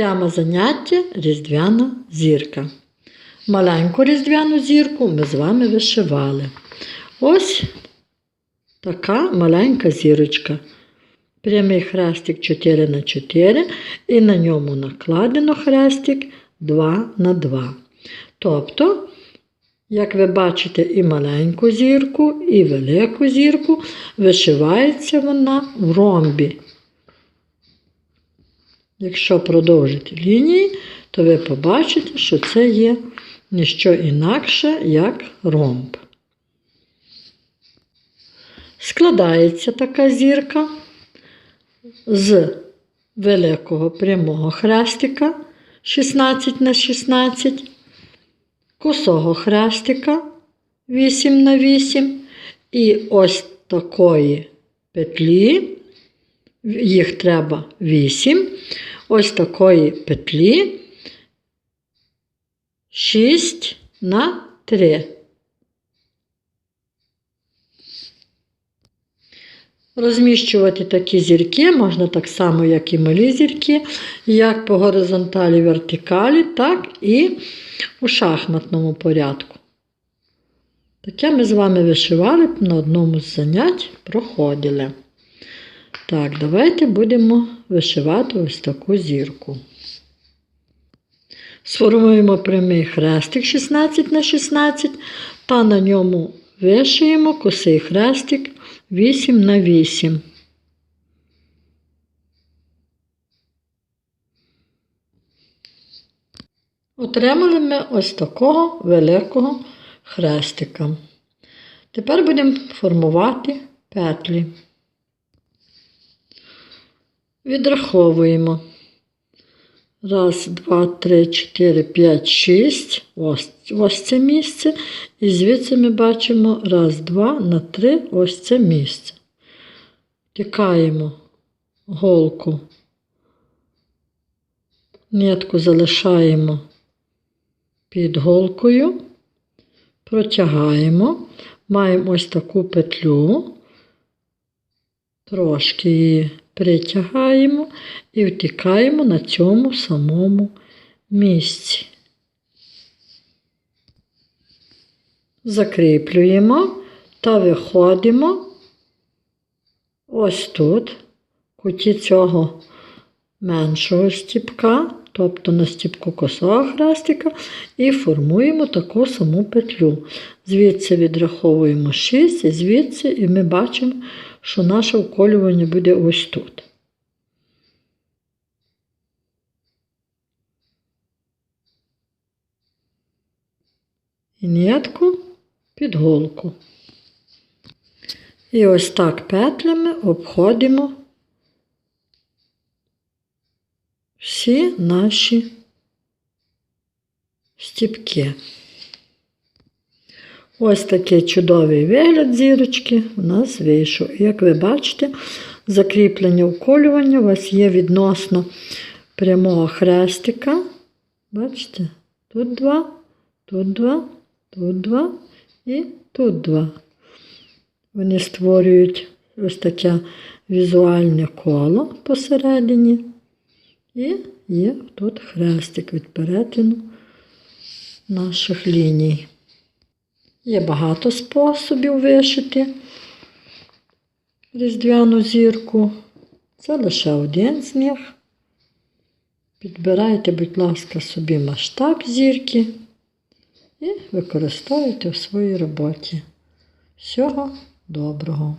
Тема заняття різдвяна зірка. Маленьку різдвяну зірку ми з вами вишивали. Ось така маленька зірочка. Прямий хрестик 4 на 4 і на ньому накладено хрестик 2 на 2. Тобто, як ви бачите, і маленьку зірку, і велику зірку вишивається вона в ромбі. Якщо продовжити лінії, то ви побачите, що це є не що інакше, як ромб. Складається така зірка з великого прямого хрестика 16 на 16, косого хрестика 8 на 8 і ось такої петлі, їх треба 8, ось такої петлі 6 на 3. Розміщувати такі зірки можна так само, як і малі зірки, як по горизонталі вертикалі, так і у шахматному порядку. Таке ми з вами вишивали на одному з занять, проходили. Так, давайте будемо вишивати ось таку зірку. Сформуємо прямий хрестик 16 на 16 та на ньому вишиємо косий хрестик 8 на 8. Отримали ми ось такого великого хрестика. Тепер будемо формувати петлі. Відраховуємо. Раз, два, три, чотири, п'ять, шість. Ось, ось це місце. І звідси ми бачимо раз, два, на три, ось це місце. Тікаємо голку. Нитку залишаємо під голкою, протягаємо, маємо ось таку петлю, трошки її притягаємо і втікаємо на цьому самому місці. Закріплюємо та виходимо ось тут, куті цього меншого стіпка, тобто на стіпку косого хрестика, і формуємо таку саму петлю. Звідси відраховуємо 6, і звідси, і ми бачимо, що наше вколювання буде ось тут. І нитку під голку. І ось так петлями обходимо всі наші стіпки. Ось такий чудовий вигляд зірочки у нас вийшов. Як ви бачите, закріплення вколювання у вас є відносно прямого хрестика. Бачите, тут два, тут два, тут два і тут два. Вони створюють ось таке візуальне коло посередині. І є тут хрестик від перетину наших ліній. Є багато способів вишити різдвяну зірку. Це лише один з них. Підбирайте, будь ласка, собі масштаб зірки і використовуйте в своїй роботі. Всього доброго!